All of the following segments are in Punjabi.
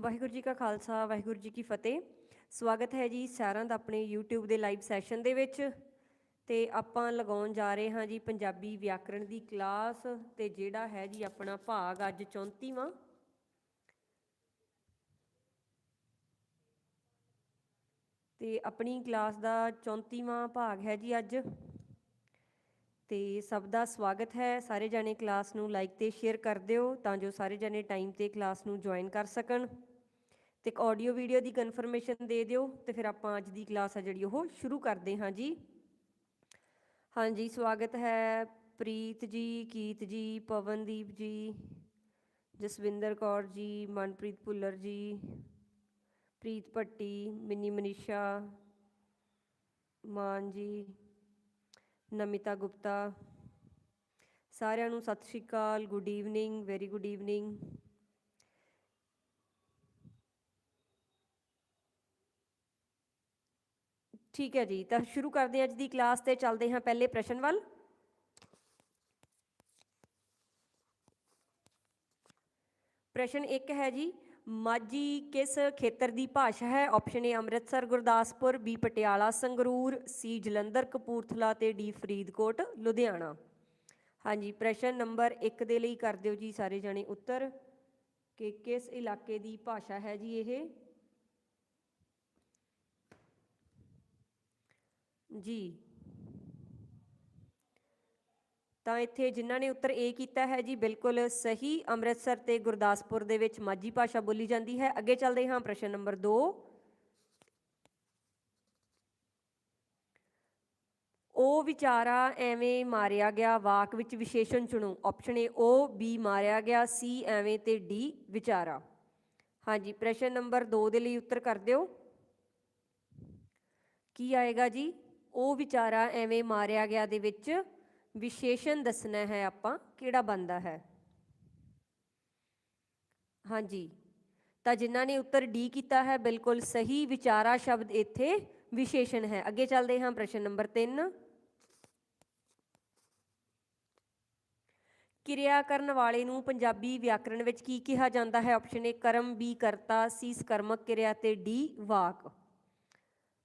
ਵਾਹਿਗੁਰੂ ਜੀ ਕਾ ਖਾਲਸਾ, ਵਾਹਿਗੁਰੂ ਜੀ ਕੀ ਫਤਿਹ। ਸਵਾਗਤ ਹੈ ਜੀ ਸਾਰਿਆਂ ਦਾ ਆਪਣੇ YouTube ਦੇ ਲਾਈਵ ਸੈਸ਼ਨ ਦੇ ਵਿੱਚ। ਤੇ ਆਪਾਂ ਲਗਾਉਣ ਜਾ ਰਹੇ ਹਾਂ ਜੀ ਪੰਜਾਬੀ ਵਿਆਕਰਣ ਦੀ ਕਲਾਸ ਤੇ ਜਿਹੜਾ ਹੈ ਜੀ ਆਪਣਾ ਭਾਗ ਅੱਜ 34ਵਾਂ ਤੇ ਆਪਣੀ ਕਲਾਸ ਦਾ 34ਵਾਂ ਭਾਗ ਹੈ ਜੀ ਅੱਜ। ਤੇ ਸਭ ਦਾ ਸਵਾਗਤ ਹੈ। ਸਾਰੇ ਜਾਣੇ ਕਲਾਸ ਨੂੰ ਲਾਈਕ ਤੇ ਸ਼ੇਅਰ ਕਰ ਦਿਓ ਤਾਂ ਜੋ ਸਾਰੇ ਜਾਣੇ ਟਾਈਮ ਤੇ ਕਲਾਸ ਨੂੰ ਜੁਆਇਨ ਕਰ ਸਕਣ। ਤੇ ਇੱਕ ਆਡੀਓ ਵੀਡੀਓ ਦੀ ਕਨਫਰਮੇਸ਼ਨ ਦੇ ਦਿਓ ਤੇ ਫਿਰ ਆਪਾਂ ਅੱਜ ਦੀ ਕਲਾਸ ਆ ਜਿਹੜੀ ਉਹ ਸ਼ੁਰੂ ਕਰਦੇ ਹਾਂ ਜੀ। ਹਾਂਜੀ, ਸਵਾਗਤ ਹੈ ਪ੍ਰੀਤ ਜੀ, ਕੀਤ ਜੀ, ਪਵਨਦੀਪ ਜੀ, ਜਸਵਿੰਦਰ ਕੌਰ ਜੀ, ਮਨਪ੍ਰੀਤ ਭੁੱਲਰ ਜੀ, ਪ੍ਰੀਤ ਭੱਟੀ, ਮਿੰਨੀ ਮਨੀਸ਼ਾ, ਮਾਨ ਜੀ ਨਮਿਤਾ ਗੁਪਤਾ, ਸਾਰਿਆਂ ਨੂੰ Sat Sri Akal good evening very good evening ਠੀਕ ਹੈ ਜੀ, ਤਾਂ ਸ਼ੁਰੂ ਕਰਦੇ ਹਾਂ ਅੱਜ ਦੀ ਕਲਾਸ ਤੇ, ਚੱਲਦੇ ਹਾਂ ਪਹਿਲੇ ਪ੍ਰਸ਼ਨ ਵੱਲ। ਪ੍ਰਸ਼ਨ 1 ਹੈ ਜੀ ਮਾਝੀ ਕਿਸ ਖੇਤਰ ਦੀ ਭਾਸ਼ਾ ਹੈ? Option A Amritsar, Gurdaspur B Patiala, Sangrur C Jalandhar, Kapurthala ਤੇ ਡੀ ਫਰੀਦਕੋਟ, ਲੁਧਿਆਣਾ। ਹਾਂਜੀ, ਪ੍ਰਸ਼ਨ ਨੰਬਰ 1 ਦੇ ਲਈ ਕਰ ਦਿਓ ਜੀ ਸਾਰੇ ਜਣੇ ਉੱਤਰ ਕਿ ਕਿਸ ਇਲਾਕੇ ਦੀ ਭਾਸ਼ਾ ਹੈ ਜੀ ਇਹ? ਜੀ ਤਾਂ ਇੱਥੇ ਜਿਨ੍ਹਾਂ ਨੇ ਉੱਤਰ A ਕੀਤਾ ਹੈ, ਜੀ ਬਿਲਕੁਲ ਸਹੀ, ਅੰਮ੍ਰਿਤਸਰ ਤੇ ਗੁਰਦਾਸਪੁਰ ਦੇ ਵਿੱਚ ਮਾਝੀ ਭਾਸ਼ਾ ਬੋਲੀ ਜਾਂਦੀ ਹੈ। ਅੱਗੇ ਚੱਲਦੇ ਹਾਂ, ਪ੍ਰਸ਼ਨ ਨੰਬਰ 2 ਉਹ ਵਿਚਾਰਾ ਐਵੇਂ ਮਾਰਿਆ ਗਿਆ, ਵਾਕ ਵਿੱਚ ਵਿਸ਼ੇਸ਼ਣ ਚੁਣੋ। ਆਪਸ਼ਨ ਏ ਉਹ ਬੀ ਮਾਰਿਆ ਗਿਆ ਸੀ ਐਵੇਂ ਤੇ ਡੀ ਵਿਚਾਰਾ। ਹਾਂਜੀ, ਪ੍ਰਸ਼ਨ ਨੰਬਰ 2 ਦੇ ਲਈ ਉੱਤਰ ਕਰ ਦਿਓ। ਕੀ ਆਏਗਾ ਜੀ? ਉਹ ਵਿਚਾਰਾ ਐਵੇਂ ਮਾਰਿਆ ਗਿਆ ਦੇ ਵਿੱਚ ਵਿਸ਼ੇਸ਼ਣ ਦੱਸਣਾ ਹੈ ਆਪਾਂ ਕਿਹੜਾ ਬੰਦਾ ਹੈ। ਹਾਂਜੀ, ਤਾਂ ਜਿਨ੍ਹਾਂ ਨੇ ਉੱਤਰ ਡੀ ਕੀਤਾ ਹੈ, ਬਿਲਕੁਲ ਸਹੀ ਵਿਚਾਰਾ ਸ਼ਬਦ ਇੱਥੇ ਵਿਸ਼ੇਸ਼ਣ ਹੈ। ਅੱਗੇ ਚੱਲਦੇ ਹਾਂ ਪ੍ਰਸ਼ਨ ਨੰਬਰ 3 ਕਿਰਿਆ ਕਰਨ ਵਾਲੇ ਨੂੰ ਪੰਜਾਬੀ ਵਿਆਕਰਣ ਵਿੱਚ ਕੀ ਕਿਹਾ ਜਾਂਦਾ ਹੈ? ਆਪਸ਼ਨ ਏ ਕਰਮ ਬੀ ਕਰਤਾ ਸੀ ਸਕਰਮਕ ਕਿਰਿਆ ਤੇ ਡੀ ਵਾਕ।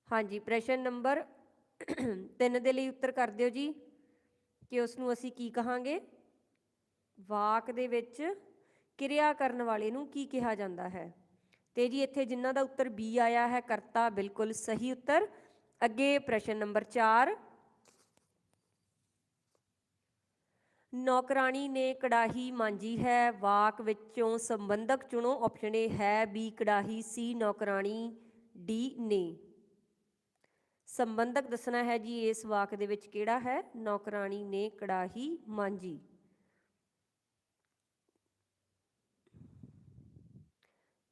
ਹਾਂਜੀ, ਪ੍ਰਸ਼ਨ ਨੰਬਰ 3 ਦੇ ਲਈ ਉੱਤਰ ਕਰ ਦਿਓ ਜੀ। ਕਿ ਉਸ ਨੂੰ ਅਸੀਂ ਕੀ ਕਹਾਂਗੇ? ਵਾਕ ਦੇ ਵਿੱਚ ਕਿਰਿਆ ਕਰਨ ਵਾਲੇ ਨੂੰ ਕੀ ਕਿਹਾ ਜਾਂਦਾ ਹੈ? ਤੇ ਜੀ ਇੱਥੇ ਜਿਨ੍ਹਾਂ ਦਾ ਉੱਤਰ ਬੀ ਆਇਆ ਹੈ, ਕਰਤਾ ਬਿਲਕੁਲ ਸਹੀ ਉੱਤਰ। ਅੱਗੇ ਪ੍ਰਸ਼ਨ ਨੰਬਰ 4 ਨੌਕਰਾਣੀ ਨੇ ਕੜਾਹੀ ਮਾਂਜੀ ਹੈ, ਵਾਕ ਵਿੱਚੋਂ ਸੰਬੰਧਕ ਚੁਣੋ ਆਪਸ਼ਨ ਏ ਹੈ ਬੀ ਕੜਾਹੀ ਸੀ ਨੌਕਰਾਣੀ ਡੀ ਨੇ। ਸੰਬੰਧਕ ਦੱਸਣਾ ਹੈ ਜੀ ਇਸ ਵਾਕ ਦੇ ਵਿੱਚ ਕਿਹੜਾ ਹੈ? ਨੌਕਰਾਣੀ ਨੇ ਕੜਾਹੀ ਮਾਂਜੀ।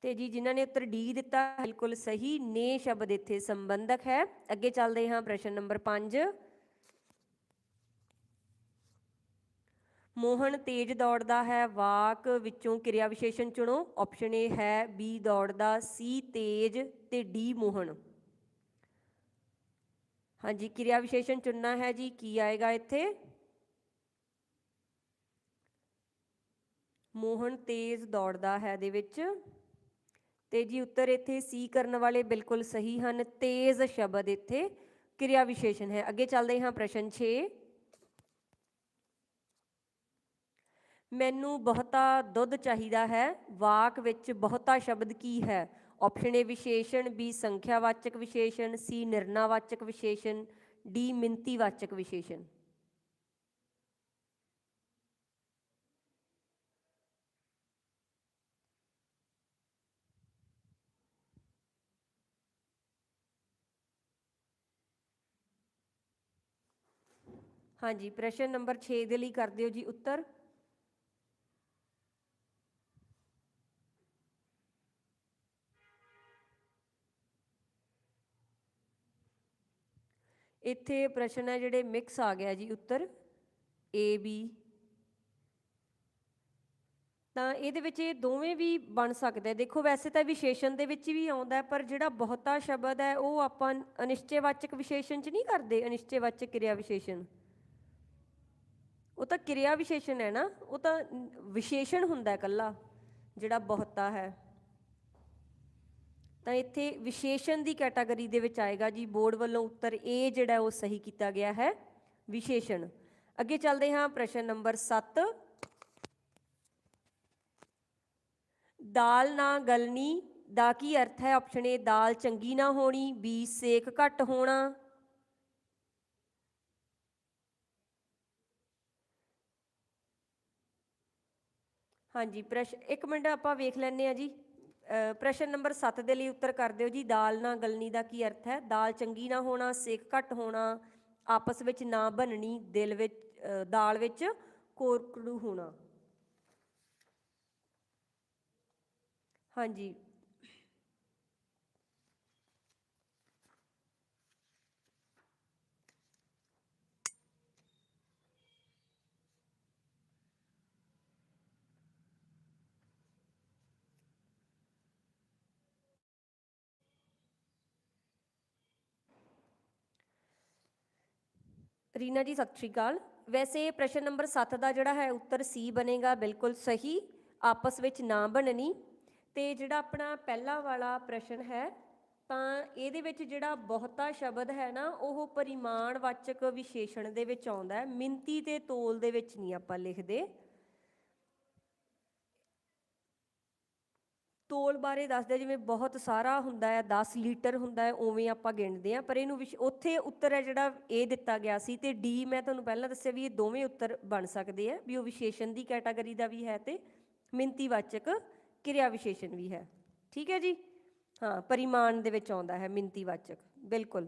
ਤੇ ਜੀ ਜਿਨ੍ਹਾਂ ਨੇ ਉੱਤਰ ਡੀ ਦਿੱਤਾ, ਬਿਲਕੁਲ ਸਹੀ, ਨੇ ਸ਼ਬਦ ਇੱਥੇ ਸੰਬੰਧਕ ਹੈ। ਅੱਗੇ ਚੱਲਦੇ ਹਾਂ ਪ੍ਰਸ਼ਨ ਨੰਬਰ 5 ਮੋਹਨ ਤੇਜ਼ ਦੌੜਦਾ ਹੈ, ਵਾਕ ਵਿੱਚੋਂ ਕਿਰਿਆ ਵਿਸ਼ੇਸ਼ਣ ਚੁਣੋ। ਆਪਸ਼ਨ ਏ ਹੈ ਬੀ ਦੌੜਦਾ ਸੀ ਤੇਜ਼ ਤੇ ਡੀ ਮੋਹਨ। ਹਾਂਜੀ ਕਿਰਿਆ ਵਿਸ਼ੇਸ਼ਣ ਚੁਣਨਾ ਹੈ ਜੀ, ਕੀ ਆਏਗਾ ਇੱਥੇ? ਮੋਹਨ ਤੇਜ਼ ਦੌੜਦਾ ਹੈ ਦੇ ਵਿੱਚ। ਤੇ ਜੀ ਉੱਤਰ ਇੱਥੇ ਸੀ ਕਰਨ ਵਾਲੇ ਬਿਲਕੁਲ ਸਹੀ ਹਨ, ਤੇਜ਼ ਸ਼ਬਦ ਇੱਥੇ ਕਿਰਿਆ ਵਿਸ਼ੇਸ਼ਣ ਹੈ। ਅੱਗੇ ਚੱਲਦੇ ਹਾਂ ਪ੍ਰਸ਼ਨ 6 ਮੈਨੂੰ ਬਹੁਤਾ ਦੁੱਧ ਚਾਹੀਦਾ ਹੈ, ਵਾਕ ਵਿੱਚ ਬਹੁਤਾ ਸ਼ਬਦ ਕੀ ਹੈ? ਆਪਸ਼ਨ ਏ ਵਿਸ਼ੇਸ਼ਣ ਬੀ ਸੰਖਿਆਵਾਚਕ ਵਿਸ਼ੇਸ਼ਣ ਸੀ ਨਿਰਣਾਵਾਚਕ ਵਿਸ਼ੇਸ਼ਣ ਡੀ ਮਿੰਤੀਵਾਚਕ ਵਿਸ਼ੇਸ਼ਣ ਹਾਂਜੀ ਪ੍ਰਸ਼ਨ ਨੰਬਰ 6 ਦੇ ਲਈ ਕਰ ਦਿਓ ਜੀ ਉੱਤਰ ਇੱਥੇ ਪ੍ਰਸ਼ਨ ਹੈ ਜਿਹੜੇ ਮਿਕਸ ਆ ਗਿਆ ਜੀ ਉੱਤਰ ਏ ਬੀ ਤਾਂ ਇਹਦੇ ਵਿੱਚ ਇਹ ਦੋਵੇਂ ਵੀ ਬਣ ਸਕਦੇ ਦੇਖੋ, ਵੈਸੇ ਤਾਂ ਵਿਸ਼ੇਸ਼ਣ ਦੇ ਵਿੱਚ ਵੀ ਆਉਂਦਾ ਪਰ ਜਿਹੜਾ ਬਹੁਤਾ ਸ਼ਬਦ ਹੈ, ਉਹ ਆਪਾਂ ਅਨਿਸ਼ਚੈਵਾਚਕ ਵਿਸ਼ੇਸ਼ਣ 'ਚ ਨਹੀਂ ਕਰਦੇ, ਅਨਿਸ਼ਚੈਵਾਚਕ ਕਿਰਿਆ ਵਿਸ਼ੇਸ਼ਣ। ਉਹ ਤਾਂ ਕਿਰਿਆ ਵਿਸ਼ੇਸ਼ਣ ਹੈ ਨਾ, ਉਹ ਤਾਂ ਵਿਸ਼ੇਸ਼ਣ ਹੁੰਦਾ ਇਕੱਲਾ, ਜਿਹੜਾ ਬਹੁਤਾ ਹੈ। ਤਾਂ ਇੱਥੇ ਵਿਸ਼ੇਸ਼ਣ ਦੀ ਕੈਟਾਗਰੀ ਦੇ ਵਿੱਚ ਆਏਗਾ ਜੀ, ਬੋਰਡ ਵੱਲੋਂ ਉੱਤਰ ਏ ਜਿਹੜਾ ਉਹ ਸਹੀ ਕੀਤਾ ਗਿਆ ਹੈ, ਵਿਸ਼ੇਸ਼ਣ। ਅੱਗੇ ਚੱਲਦੇ ਹਾਂ, ਪ੍ਰਸ਼ਨ ਨੰਬਰ 7 ਦਾਲ ਨਾ ਗਲਣੀ, ਦਾ ਕੀ ਅਰਥ ਹੈ? ਆਪਸ਼ਨ ਏ ਦਾਲ ਚੰਗੀ ਨਾ ਹੋਣੀ। B, ਸੇਕ ਘੱਟ ਹੋਣਾ। ਹਾਂਜੀ ਪ੍ਰਸ਼ਨ ਇੱਕ ਮਿੰਟ ਆਪਾਂ ਵੇਖ ਲੈਂਦੇ ਆ ਜੀ। ਪ੍ਰਸ਼ਨ ਨੰਬਰ 7 ਦੇ ਲਈ ਉੱਤਰ ਕਰ ਦਿਓ ਜੀ। ਦਾਲ ਨਾ ਗਲਣੀ ਦਾ ਕੀ ਅਰਥ ਹੈ? ਦਾਲ ਚੰਗੀ ਨਾ ਹੋਣਾ, ਸੇਕ ਘੱਟ ਹੋਣਾ, ਆਪਸ ਵਿੱਚ ਨਾ ਬਣਨੀ, ਦਿਲ ਵਿੱਚ ਦਾਲ ਵਿੱਚ ਕੋਰਕੜੂ ਹੋਣਾ। ਹਾਂਜੀ। ਰੀਨਾ ਜੀ, ਸਤਿ ਸ਼੍ਰੀ ਅਕਾਲ। ਵੈਸੇ ਪ੍ਰਸ਼ਨ ਨੰਬਰ 7 ਦਾ ਜਿਹੜਾ ਹੈ ਉੱਤਰ ਸੀ ਬਣੇਗਾ, ਬਿਲਕੁਲ ਸਹੀ, ਆਪਸ ਵਿੱਚ ਨਾ ਬਣਨੀ। ਤੇ ਜਿਹੜਾ ਆਪਣਾ ਪਹਿਲਾ ਵਾਲਾ ਪ੍ਰਸ਼ਨ ਹੈ, ਤਾਂ ਇਹਦੇ ਵਿੱਚ ਜਿਹੜਾ ਬਹੁਤਾ ਸ਼ਬਦ ਹੈ ਨਾ, ਉਹ ਪਰਿਮਾਣਵਾਚਕ ਵਿਸ਼ੇਸ਼ਣ ਦੇ ਵਿੱਚ ਆਉਂਦਾ ਹੈ। ਮਿੰਤੀ ਤੇ ਤੋਲ ਦੇ ਵਿੱਚ ਨਹੀਂ ਆਪਾਂ ਲਿਖਦੇ। ਤੋਲ ਬਾਰੇ ਦੱਸਦੇ ਜਿਵੇਂ ਬਹੁਤ ਸਾਰਾ ਹੁੰਦਾ ਹੈ 10 ਲੀਟਰ ਹੁੰਦਾ ਹੈ, ਉਵੇਂ ਆਪਾਂ ਗਿਣਦੇ ਆ ਪਰ ਇਹਨੂੰ ਵਿਸ਼- ਉੱਥੇ ਉੱਤਰ ਹੈ ਜਿਹੜਾ ਏ ਦਿੱਤਾ ਗਿਆ ਸੀ ਤੇ ਡੀ ਮੈਂ ਤੁਹਾਨੂੰ ਪਹਿਲਾਂ ਦੱਸਿਆ ਵੀ ਇਹ ਦੋਵੇਂ ਉੱਤਰ ਬਣ ਸਕਦੇ ਆ, ਵੀ ਉਹ ਵਿਸ਼ੇਸ਼ਣ ਦੀ ਕੈਟਾਗਰੀ ਦਾ ਵੀ ਹੈ ਤੇ ਮਿੰਤੀਵਾਚਕ ਕਿਰਿਆ ਵਿਸ਼ੇਸ਼ਣ ਵੀ ਹੈ। ਠੀਕ ਹੈ ਜੀ? ਹਾਂ, ਪਰਿਮਾਣ ਦੇ ਵਿੱਚ ਆਉਂਦਾ ਹੈ ਮਿੰਤੀਵਾਚਕ, ਬਿਲਕੁਲ।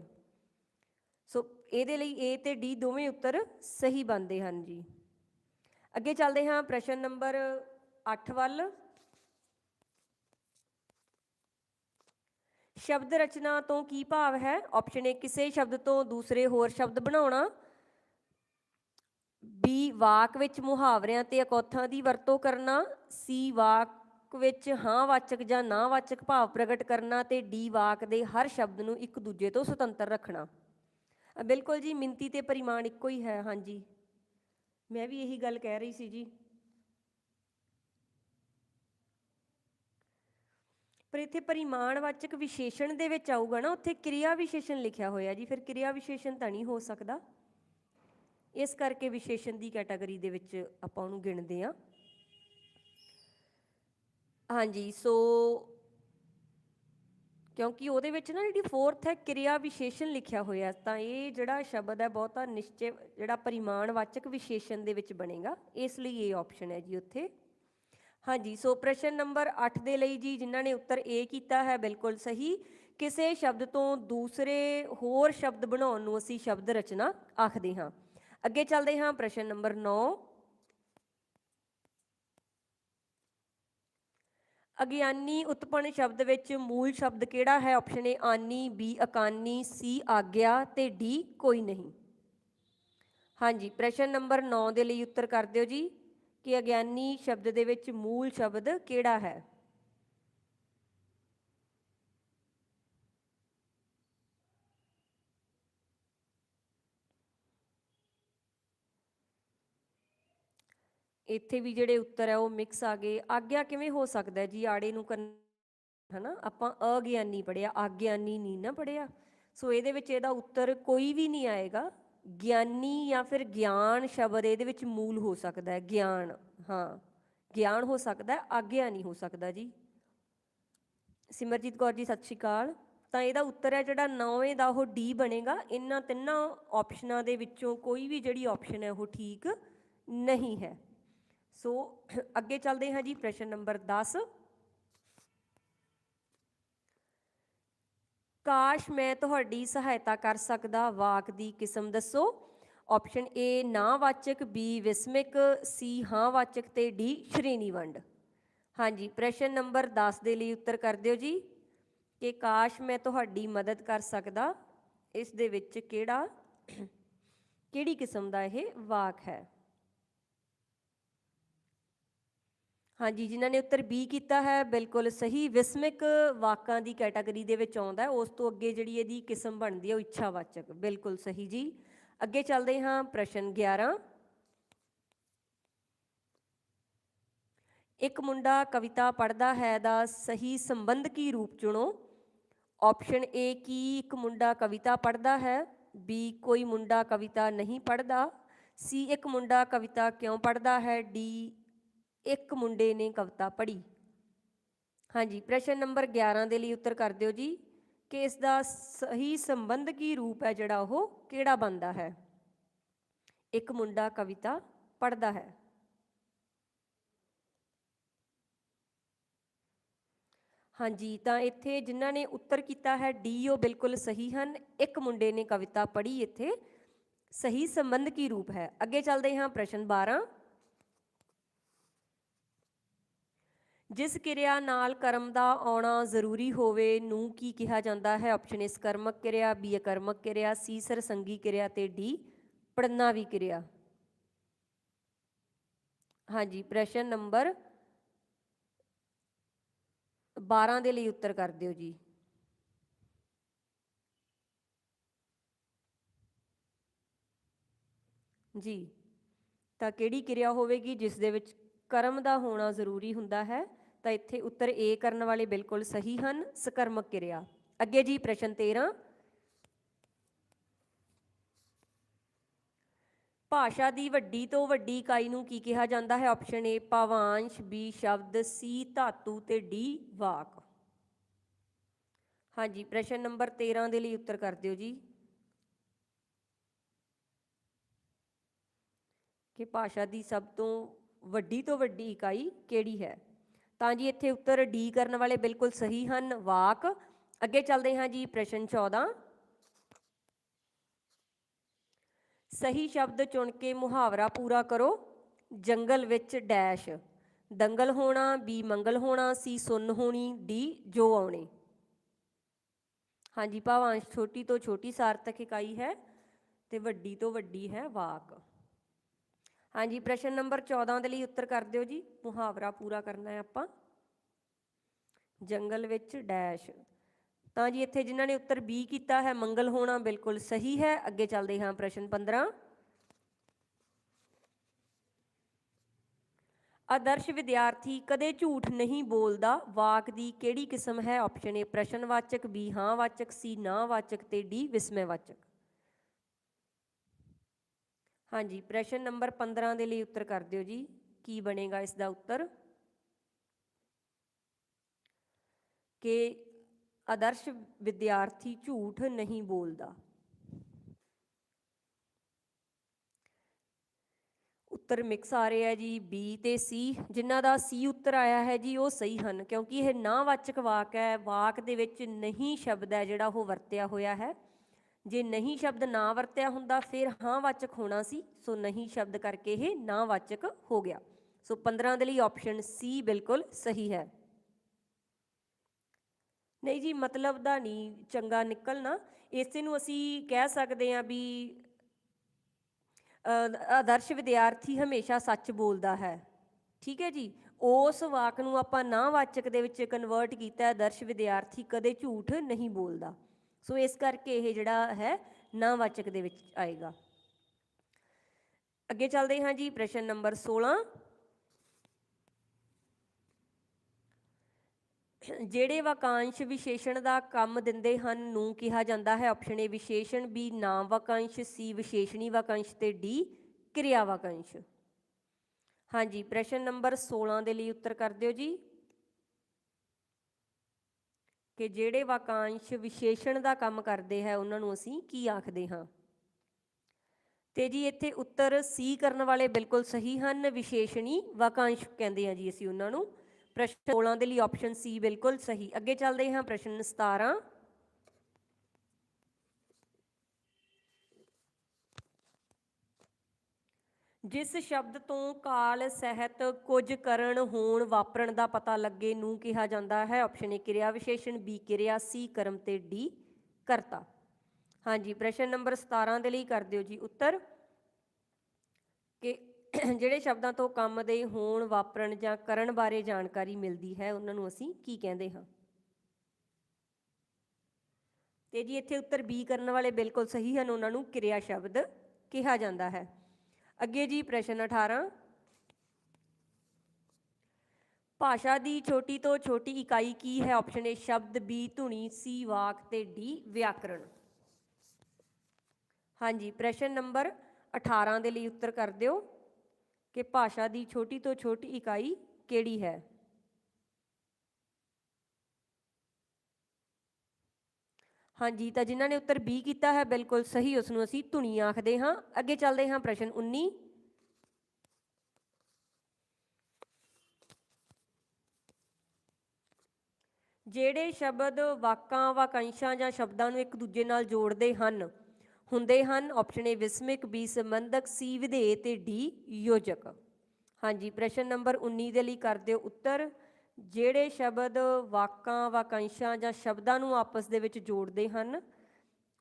ਸੋ ਇਹਦੇ ਲਈ ਏ ਤੇ ਡੀ ਦੋਵੇਂ ਉੱਤਰ ਸਹੀ ਬਣਦੇ ਹਨ ਜੀ। ਅੱਗੇ ਚੱਲਦੇ ਹਾਂ, ਪ੍ਰਸ਼ਨ ਨੰਬਰ 8 ਵੱਲ। ਸ਼ਬਦ ਰਚਨਾ ਤੋਂ ਕੀ ਭਾਵ ਹੈ? ਆਪਸ਼ਨ ਏ ਕਿਸੇ ਸ਼ਬਦ ਤੋਂ, ਦੂਸਰੇ ਹੋਰ ਸ਼ਬਦ ਬਣਾਉਣਾ। ਬੀ ਵਾਕ ਵਿੱਚ ਮੁਹਾਵਰਿਆਂ ਤੇ ਅਕੌਥਾਂ ਦੀ ਵਰਤੋਂ ਕਰਨਾ। ਸੀ ਵਾਕ ਵਿੱਚ ਹਾਂ ਵਾਚਕ ਜਾਂ ਨਾ ਵਾਚਕ ਭਾਵ ਪ੍ਰਗਟ ਕਰਨਾ ਤੇ ਡੀ ਵਾਕ ਦੇ ਹਰ ਸ਼ਬਦ ਨੂੰ ਇੱਕ ਦੂਜੇ ਤੋਂ ਸੁਤੰਤਰ ਰੱਖਣਾ। ਬਿਲਕੁਲ ਜੀ, ਮਿੰਤੀ ਤੇ ਪਰਿਮਾਣ ਇੱਕੋ ਹੀ ਹੈ, ਹਾਂਜੀ। ਮੈਂ ਵੀ ਇਹੀ ਗੱਲ ਕਹਿ ਰਹੀ ਸੀ ਜੀ। ਪਰ ਇੱਥੇ ਪਰਿਮਾਣਵਾਚਕ ਵਿਸ਼ੇਸ਼ਣ ਦੇ ਵਿੱਚ ਆਊਗਾ ਨਾ, ਉੱਥੇ ਕਿਰਿਆ ਵਿਸ਼ੇਸ਼ਣ ਲਿਖਿਆ ਹੋਇਆ ਜੀ, ਫਿਰ ਕਿਰਿਆ ਵਿਸ਼ੇਸ਼ਣ ਤਾਂ ਨਹੀਂ ਹੋ ਸਕਦਾ। ਇਸ ਕਰਕੇ ਵਿਸ਼ੇਸ਼ਣ ਦੀ ਕੈਟਾਗਰੀ ਦੇ ਵਿੱਚ ਆਪਾਂ ਉਹਨੂੰ ਗਿਣਦੇ ਆ ਹਾਂਜੀ, ਸੋ ਕਿਉਂਕਿ ਉਹਦੇ ਵਿੱਚ ਨਾ ਜਿਹੜੀ ਫੋਰਥ ਹੈ, ਕਿਰਿਆ ਵਿਸ਼ੇਸ਼ਣ ਲਿਖਿਆ ਹੋਇਆ, ਤਾਂ ਇਹ ਜਿਹੜਾ ਸ਼ਬਦ ਹੈ, ਬਹੁਤਾ ਨਿਸ਼ਚੈ, ਜਿਹੜਾ ਪਰਿਮਾਣਵਾਚਕ ਵਿਸ਼ੇਸ਼ਣ ਦੇ ਵਿੱਚ ਬਣੇਗਾ। ਇਸ ਲਈ ਇਹ ਆਪਸ਼ਨ ਹੈ ਜੀ ਉੱਥੇ। ਹਾਂਜੀ, ਸੋ ਪ੍ਰਸ਼ਨ ਨੰਬਰ 8 ਦੇ ਲਈ ਜੀ ਜਿਨ੍ਹਾਂ ਨੇ ਉੱਤਰ A ਕੀਤਾ ਹੈ, ਬਿਲਕੁਲ ਸਹੀ। ਕਿਸੇ ਸ਼ਬਦ ਤੋਂ ਦੂਸਰੇ ਹੋਰ ਸ਼ਬਦ ਬਣਾਉਣ ਨੂੰ ਅਸੀਂ ਸ਼ਬਦ ਰਚਨਾ ਆਖਦੇ ਹਾਂ। ਅੱਗੇ ਚੱਲਦੇ ਹਾਂ ਪ੍ਰਸ਼ਨ ਨੰਬਰ 9 ਅਗਿਆਨੀ ਉਤਪੰਨ ਸ਼ਬਦ ਵਿੱਚ ਮੂਲ ਸ਼ਬਦ ਕਿਹੜਾ ਹੈ? ਆਪਸ਼ਨ ਏ ਆਨੀ ਬੀ ਅਕਾਨੀ ਸੀ ਆਗਿਆ ਤੇ ਡੀ ਕੋਈ ਨਹੀਂ। ਹਾਂਜੀ, ਪ੍ਰਸ਼ਨ ਨੰਬਰ 9 ਦੇ ਲਈ ਉੱਤਰ ਕਰ ਦਿਓ ਜੀ। ਕਿ ਅਗਿਆਨੀ ਸ਼ਬਦ ਦੇ ਵਿੱਚ ਮੂਲ ਸ਼ਬਦ ਕਿਹੜਾ ਹੈ? ਇੱਥੇ ਵੀ ਜਿਹੜੇ ਉੱਤਰ ਹੈ, ਉਹ ਮਿਕਸ ਆ ਗਏ। ਆਗਿਆ ਕਿਵੇਂ ਹੋ ਸਕਦਾ ਜੀ, ਆੜੇ ਨੂੰ ਕਰਨ, ਹਨਾ? ਆਪਾਂ ਅਗਿਆਨੀ ਪੜਿਆ ਆਗਿਆਨੀ ਨਹੀਂ ਨਾ ਪੜਿਆ ਸੋ ਇਹਦੇ ਵਿੱਚ ਇਹਦਾ ਉੱਤਰ ਕੋਈ ਵੀ ਨਹੀਂ ਆਏਗਾ। ਗਿਆਨੀ ਜਾਂ ਫਿਰ ਗਿਆਨ ਸ਼ਬਦ ਇਹਦੇ ਵਿੱਚ ਮੂਲ ਹੋ ਸਕਦਾ ਹੈ, ਗਿਆਨ, ਹਾਂ। ਗਿਆਨ ਹੋ ਸਕਦਾ ਹੈ, ਆਗਿਆ ਨਹੀਂ ਹੋ ਸਕਦਾ ਜੀ। ਸਿਮਰਜੀਤ ਕੌਰ ਜੀ, ਸਤਿ ਸ਼੍ਰੀ ਅਕਾਲ। ਤਾਂ ਇਹਦਾ ਉੱਤਰ ਹੈ ਜਿਹੜਾ 9ਵੇਂ ਦਾ ਉਹ ਡੀ ਬਣੇਗਾ। ਇਹਨਾਂ ਤਿੰਨਾਂ ਆਪਸ਼ਨਾਂ ਦੇ ਵਿੱਚੋਂ ਕੋਈ ਵੀ ਜਿਹੜੀ ਆਪਸ਼ਨ ਹੈ ਉਹ ਠੀਕ ਨਹੀਂ ਹੈ। ਸੋ ਅੱਗੇ ਚੱਲਦੇ ਹਾਂ ਜੀ, ਪ੍ਰਸ਼ਨ ਨੰਬਰ 10 ਕਾਸ਼ ਮੈਂ ਤੁਹਾਡੀ ਸਹਾਇਤਾ ਕਰ ਸਕਦਾ, ਵਾਕ ਦੀ ਕਿਸਮ ਦੱਸੋ। ਆਪਸ਼ਨ A ਨਾਵਾਚਕ ਬੀ ਵਿਸਮਿਕ, C ਹਾਂਵਾਚਕ ਤੇ ਡੀ ਸ਼੍ਰੇਣੀ ਵੰਡ। ਹਾਂਜੀ, ਪ੍ਰਸ਼ਨ ਨੰਬਰ 10 ਦੇ ਲਈ ਉੱਤਰ ਕਰ ਦਿਓ ਜੀ। ਕਿ ਕਾਸ਼ ਮੈਂ ਤੁਹਾਡੀ ਮਦਦ ਕਰ ਸਕਦਾ, ਇਸ ਦੇ ਵਿੱਚ ਕਿਹੜਾ, ਕਿਹੜੀ ਕਿਸਮ ਦਾ ਇਹ ਵਾਕ ਹੈ? ਹਾਂਜੀ, ਜਿਨ੍ਹਾਂ ਨੇ ਉੱਤਰ B ਕੀਤਾ ਹੈ, ਬਿਲਕੁਲ ਸਹੀ। ਵਿਸਮਿਕ ਵਾਕਾਂ ਦੀ ਕੈਟਾਗਰੀ ਦੇ ਵਿੱਚ ਆਉਂਦਾ ਹੈ। ਉਸ ਤੋਂ ਅੱਗੇ ਜਿਹੜੀ ਇਹਦੀ ਕਿਸਮ ਬਣਦੀ ਹੈ, ਉਹ ਇੱਛਾਵਾਚਕ। ਬਿਲਕੁਲ ਸਹੀ ਜੀ। ਅੱਗੇ ਚੱਲਦੇ ਹਾਂ, ਪ੍ਰਸ਼ਨ 11 ਇੱਕ ਮੁੰਡਾ ਕਵਿਤਾ ਪੜ੍ਹਦਾ ਹੈ ਦਾ ਸਹੀ ਸੰਬੰਧ ਕੀ ਰੂਪ ਚੁਣੋ? ਆਪਸ਼ਨ ਏ ਕੀ, ਇੱਕ ਮੁੰਡਾ ਕਵਿਤਾ ਪੜ੍ਹਦਾ ਹੈ। ਬੀ ਕੋਈ ਮੁੰਡਾ ਕਵਿਤਾ ਨਹੀਂ ਪੜ੍ਹਦਾ। ਸੀ ਇੱਕ ਮੁੰਡਾ ਕਵਿਤਾ ਕਿਉਂ ਪੜ੍ਹਦਾ ਹੈ। ਡੀ ਇੱਕ ਮੁੰਡੇ ਨੇ ਕਵਿਤਾ ਪੜ੍ਹੀ। ਹਾਂਜੀ, ਪ੍ਰਸ਼ਨ ਨੰਬਰ 11 ਦੇ ਲਈ ਉੱਤਰ ਕਰ ਦਿਓ ਜੀ। ਕਿ ਇਸ ਦਾ ਸਹੀ ਸੰਬੰਧਕੀ ਰੂਪ ਹੈ ਜਿਹੜਾ ਉਹ ਕਿਹੜਾ ਬਣਦਾ ਹੈ? ਇੱਕ ਮੁੰਡਾ ਕਵਿਤਾ ਪੜ੍ਹਦਾ ਹੈ। ਹਾਂਜੀ, ਤਾਂ ਇੱਥੇ ਜਿਨ੍ਹਾਂ ਨੇ ਉੱਤਰ ਕੀਤਾ ਹੈ, ਡੀ, ਉਹ ਬਿਲਕੁਲ ਸਹੀ ਹਨ। ਇੱਕ ਮੁੰਡੇ ਨੇ ਕਵਿਤਾ ਪੜ੍ਹੀ ਇੱਥੇ, ਸਹੀ ਸੰਬੰਧ ਕੀ ਰੂਪ ਹੈ? ਅੱਗੇ ਚੱਲਦੇ ਹਾਂ ਪ੍ਰਸ਼ਨ 12 ਜਿਸ ਕਿਰਿਆ ਨਾਲ ਕਰਮ ਦਾ ਆਉਣਾ ਜ਼ਰੂਰੀ ਹੋਵੇ, ਨੂੰ ਕੀ ਕਿਹਾ ਜਾਂਦਾ ਹੈ? ਆਪਸ਼ਨ ਇਸ ਕਰਮਕ ਕਿਰਿਆ ਬੀ ਅਕਰਮਕ ਕਿਰਿਆ ਸੀ ਸਰਸੰਗੀ ਕਿਰਿਆ ਤੇ ਡੀ ਪੜਨਾਵੀ ਕਿਰਿਆ। ਹਾਂਜੀ, ਪ੍ਰਸ਼ਨ ਨੰਬਰ 12 ਦੇ ਲਈ ਉੱਤਰ ਕਰ ਦਿਓ ਜੀ। ਜੀ, ਤਾਂ ਕਿਹੜੀ ਕਿਰਿਆ ਹੋਵੇਗੀ ਜਿਸ ਦੇ ਵਿੱਚ ਕਰਮ ਦਾ ਹੋਣਾ ਜ਼ਰੂਰੀ ਹੁੰਦਾ ਹੈ? ਤਾਂ ਇੱਥੇ ਉੱਤਰ ਏ ਕਰਨ ਵਾਲੇ ਬਿਲਕੁਲ ਸਹੀ ਹਨ, ਸਕਰਮਕ ਕਿਰਿਆ। ਅੱਗੇ ਜੀ ਪ੍ਰਸ਼ਨ 13 ਭਾਸ਼ਾ ਦੀ ਵੱਡੀ ਤੋਂ ਵੱਡੀ ਇਕਾਈ ਨੂੰ ਕੀ ਕਿਹਾ ਜਾਂਦਾ ਹੈ? ਆਪਸ਼ਨ ਏ ਪਾਵਾਂਸ਼ ਬੀ ਸ਼ਬਦ ਸੀ ਧਾਤੂ ਤੇ ਡੀ ਵਾਕ। ਹਾਂਜੀ, ਪ੍ਰਸ਼ਨ ਨੰਬਰ 13 ਦੇ ਲਈ ਉੱਤਰ ਕਰ ਦਿਓ ਜੀ। ਕਿ ਭਾਸ਼ਾ ਦੀ ਸਭ ਤੋਂ ਵੱਡੀ ਤੋਂ ਵੱਡੀ ਇਕਾਈ ਕਿਹੜੀ ਹੈ? ਤਾਂ ਜੀ ਇੱਥੇ ਉੱਤਰ ਡੀ ਕਰਨ ਵਾਲੇ ਬਿਲਕੁਲ ਸਹੀ ਹਨ। ਵਾਕ। ਅੱਗੇ ਚੱਲਦੇ ਹਾਂ ਜੀ ਪ੍ਰਸ਼ਨ 14 ਸਹੀ ਸ਼ਬਦ ਚੁਣ ਕੇ ਮੁਹਾਵਰਾ ਪੂਰਾ ਕਰੋ। ਜੰਗਲ ਵਿੱਚ ਡੈਸ਼। ਦੰਗਲ ਹੋਣਾ ਬੀ ਮੰਗਲ ਹੋਣਾ ਸੀ ਸੁੰਨ ਹੋਣੀ ਡੀ ਜੋ ਆਉਣੇ। ਹਾਂਜੀ ਭਾਵਾਂਸ਼, ਛੋਟੀ ਤੋਂ ਛੋਟੀ ਸਾਰਥਕ ਇਕਾਈ ਹੈ ਤੇ ਵੱਡੀ ਤੋਂ ਵੱਡੀ ਹੈ ਵਾਕ। ਹਾਂਜੀ, ਪ੍ਰਸ਼ਨ ਨੰਬਰ 14 ਦੇ ਲਈ ਉੱਤਰ ਕਰ ਦਿਓ ਜੀ। ਮੁਹਾਵਰਾ ਪੂਰਾ ਕਰਨਾ ਹੈ ਆਪਾਂ। ਜੰਗਲ ਵਿੱਚ ਡੈਸ਼। ਤਾਂ ਜੀ, ਇੱਥੇ ਜਿਨ੍ਹਾਂ ਨੇ ਉੱਤਰ ਬੀ ਕੀਤਾ ਹੈ, ਮੰਗਲ ਹੋਣਾ ਬਿਲਕੁਲ ਸਹੀ ਹੈ। ਅੱਗੇ ਚੱਲਦੇ ਹਾਂ ਪ੍ਰਸ਼ਨ 15 ਆਦਰਸ਼ ਵਿਦਿਆਰਥੀ, ਕਦੇ ਝੂਠ ਨਹੀਂ ਬੋਲਦਾ। ਵਾਕ ਦੀ ਕਿਹੜੀ ਕਿਸਮ ਹੈ? ਆਪਸ਼ਨ ਏ ਪ੍ਰਸ਼ਨਵਾਚਕ ਬੀ ਹਾਂ ਵਾਚਕ ਸੀ ਨਾ ਵਾਚਕ ਤੇ ਡੀ ਵਿਸਮੈਵਾਚਕ ਹਾਂਜੀ, ਪ੍ਰਸ਼ਨ ਨੰਬਰ 15 ਦੇ ਲਈ ਉੱਤਰ ਕਰ ਦਿਓ ਜੀ। ਕੀ ਬਣੇਗਾ ਇਸ ਦਾ ਉੱਤਰ? ਕਿ ਆਦਰਸ਼ ਵਿਦਿਆਰਥੀ ਝੂਠ ਨਹੀਂ ਬੋਲਦਾ। ਉੱਤਰ ਮਿਕਸ ਆ ਰਿਹਾ ਜੀ ਬੀ ਤੇ ਸੀ ਜਿਨ੍ਹਾਂ ਦਾ ਸੀ ਉੱਤਰ ਆਇਆ ਹੈ ਜੀ, ਉਹ ਸਹੀ ਹਨ, ਕਿਉਂਕਿ ਇਹ ਨਾਵਾਚਕ ਵਾਕ ਹੈ। ਵਾਕ ਦੇ ਵਿੱਚ ਨਹੀਂ ਸ਼ਬਦ ਹੈ ਜਿਹੜਾ ਉਹ ਵਰਤਿਆ ਹੋਇਆ ਹੈ। ਜੇ ਨਹੀਂ ਸ਼ਬਦ ਨਾ ਵਰਤਿਆ ਹੁੰਦਾ, ਫਿਰ ਹਾਂ ਵਾਚਕ ਹੋਣਾ ਸੀ। ਸੋ ਨਹੀਂ ਸ਼ਬਦ ਕਰਕੇ ਇਹ ਨਾ ਵਾਚਕ ਹੋ ਗਿਆ। ਸੋ 15 ਦੇ ਲਈ ਆਪਸ਼ਨ ਸੀ ਬਿਲਕੁਲ ਸਹੀ ਹੈ। ਨਹੀਂ ਜੀ, ਮਤਲਬ ਦਾ ਨਹੀਂ, ਚੰਗਾ ਨਿਕਲਣਾ। ਇਸੇ ਨੂੰ ਅਸੀਂ ਕਹਿ ਸਕਦੇ ਹਾਂ ਵੀ ਆਦਰਸ਼ ਵਿਦਿਆਰਥੀ ਹਮੇਸ਼ਾ ਸੱਚ ਬੋਲਦਾ ਹੈ। ਠੀਕ ਹੈ ਜੀ? ਉਸ ਵਾਕ ਨੂੰ ਆਪਾਂ ਨਾ ਵਾਚਕ ਦੇ ਵਿੱਚ ਕਨਵਰਟ ਕੀਤਾ, ਆਦਰਸ਼ ਵਿਦਿਆਰਥੀ ਕਦੇ ਝੂਠ ਨਹੀਂ ਬੋਲਦਾ। ਸੋ ਇਸ ਕਰਕੇ ਇਹ ਜਿਹੜਾ ਹੈ ਨਾਵਾਚਕ ਦੇ ਵਿੱਚ ਆਏਗਾ। ਅੱਗੇ ਚੱਲਦੇ ਹਾਂ ਜੀ, ਪ੍ਰਸ਼ਨ ਨੰਬਰ 16 ਜਿਹੜੇ ਵਾਕਾਂਸ਼ ਵਿਸ਼ੇਸ਼ਣ ਦਾ ਕੰਮ ਦਿੰਦੇ ਹਨ, ਨੂੰ ਕਿਹਾ ਜਾਂਦਾ ਹੈ ਆਪਸ਼ਨ ਏ ਵਿਸ਼ੇਸ਼ਣ, ਬੀ ਨਾਮ ਵਾਕਾਂਸ਼, ਸੀ ਵਿਸ਼ੇਸ਼ਣੀ ਵਾਕਾਂਸ਼ ਤੇ ਡੀ ਕਿਰਿਆ ਵਾਕਾਂਸ਼। ਹਾਂਜੀ, ਪ੍ਰਸ਼ਨ ਨੰਬਰ 16 ਦੇ ਲਈ ਉੱਤਰ ਕਰ ਦਿਓ ਜੀ। ਕਿ ਜਿਹੜੇ ਵਾਕਾਂਸ਼ ਵਿਸ਼ੇਸ਼ਣ ਦਾ ਕੰਮ ਕਰਦੇ ਹੈ, ਉਹਨਾਂ ਨੂੰ ਅਸੀਂ ਕੀ ਆਖਦੇ ਹਾਂ? ਤੇ ਜੀ ਇੱਥੇ ਉੱਤਰ ਸੀ ਕਰਨ ਵਾਲੇ ਬਿਲਕੁਲ ਸਹੀ ਹਨ, ਵਿਸ਼ੇਸ਼ਣੀ ਵਾਕਾਂਸ਼ ਕਹਿੰਦੇ ਆ ਜੀ ਅਸੀਂ ਉਹਨਾਂ ਨੂੰ। ਪ੍ਰਸ਼ਨ 16 ਦੇ ਲਈ ਆਪਸ਼ਨ ਸੀ ਬਿਲਕੁਲ ਸਹੀ। ਅੱਗੇ ਚੱਲਦੇ ਹਾਂ ਪ੍ਰਸ਼ਨ 17 ਜਿਸ ਸ਼ਬਦ ਤੋਂ ਕਾਲ, ਸਹਿਤ, ਕੁਝ ਕਰਨ, ਹੋਣ, ਵਾਪਰਨ ਦਾ ਪਤਾ ਲੱਗੇ ਨੂੰ ਕਿਹਾ ਜਾਂਦਾ ਹੈ। ਆਪਸ਼ਨ ਏ ਕਿਰਿਆ ਵਿਸ਼ੇਸ਼ਣ ਬੀ ਕਿਰਿਆ ਸੀ ਕਰਮ ਤੇ ਡੀ ਕਰਤਾ। ਹਾਂਜੀ, ਪ੍ਰਸ਼ਨ ਨੰਬਰ 17 ਦੇ ਲਈ ਕਰ ਦਿਓ ਜੀ ਉੱਤਰ। ਕਿ ਜਿਹੜੇ ਸ਼ਬਦਾਂ ਤੋਂ ਕੰਮ ਦੇ, ਹੋਣ, ਵਾਪਰਨ ਜਾਂ ਕਰਨ ਬਾਰੇ ਜਾਣਕਾਰੀ ਮਿਲਦੀ ਹੈ, ਉਹਨਾਂ ਨੂੰ ਅਸੀਂ ਕੀ ਕਹਿੰਦੇ ਹਾਂ? ਤੇ ਜੀ ਇੱਥੇ ਉੱਤਰ ਬੀ ਕਰਨ ਵਾਲੇ ਬਿਲਕੁਲ ਸਹੀ ਹਨ, ਉਹਨਾਂ ਨੂੰ ਕਿਰਿਆ ਸ਼ਬਦ ਕਿਹਾ ਜਾਂਦਾ ਹੈ। ਅੱਗੇ ਜੀ ਪ੍ਰਸ਼ਨ 18 ਭਾਸ਼ਾ ਦੀ ਛੋਟੀ ਤੋਂ ਛੋਟੀ ਇਕਾਈ ਕੀ ਹੈ? ਆਪਸ਼ਨ ਏ ਸ਼ਬਦ ਬੀ ਧੁਨੀ ਸੀ ਵਾਕ ਤੇ ਡੀ ਵਿਆਕਰਣ। ਹਾਂਜੀ, ਪ੍ਰਸ਼ਨ ਨੰਬਰ 18 ਦੇ ਲਈ ਉੱਤਰ ਕਰ ਦਿਓ ਕਿ ਭਾਸ਼ਾ ਦੀ ਛੋਟੀ ਤੋਂ ਛੋਟੀ ਇਕਾਈ ਕਿਹੜੀ ਹੈ? ਹਾਂਜੀ ਤਾਂ ਜਿਨ੍ਹਾਂ ਨੇ ਉੱਤਰ ਬੀ ਕੀਤਾ ਹੈ, ਬਿਲਕੁਲ ਸਹੀ ਉਸ ਨੂੰ ਅਸੀਂ ਧੁਨੀ ਆਖਦੇ ਹਾਂ। ਅੱਗੇ ਚੱਲਦੇ ਹਾਂ ਪ੍ਰਸ਼ਨ 19 ਜਿਹੜੇ ਸ਼ਬਦ ਵਾਕਾਂ, ਵਾਕੰਸ਼ਾਂ ਜਾਂ ਸ਼ਬਦਾਂ ਨੂੰ ਇੱਕ ਦੂਜੇ ਨਾਲ ਜੋੜਦੇ ਹਨ, ਹੁੰਦੇ ਹਨ ਆਪਸ਼ਨ ਏ ਵਿਸਮਿਕ ਬੀ ਸੰਬੰਧਕ ਸੀ ਵਿਧੇਯ ਤੇ ਡੀ ਯੋਜਕ। ਹਾਂਜੀ ਪ੍ਰਸ਼ਨ ਨੰਬਰ 19 ਦੇ ਲਈ ਕਰ ਦਿਓ ਉੱਤਰ। ਜਿਹੜੇ ਸ਼ਬਦ ਵਾਕਾਂ, ਵਾਕਾਂਸ਼ਾਂ ਜਾਂ ਸ਼ਬਦਾਂ ਨੂੰ ਆਪਸ ਦੇ ਵਿੱਚ ਜੋੜਦੇ ਹਨ,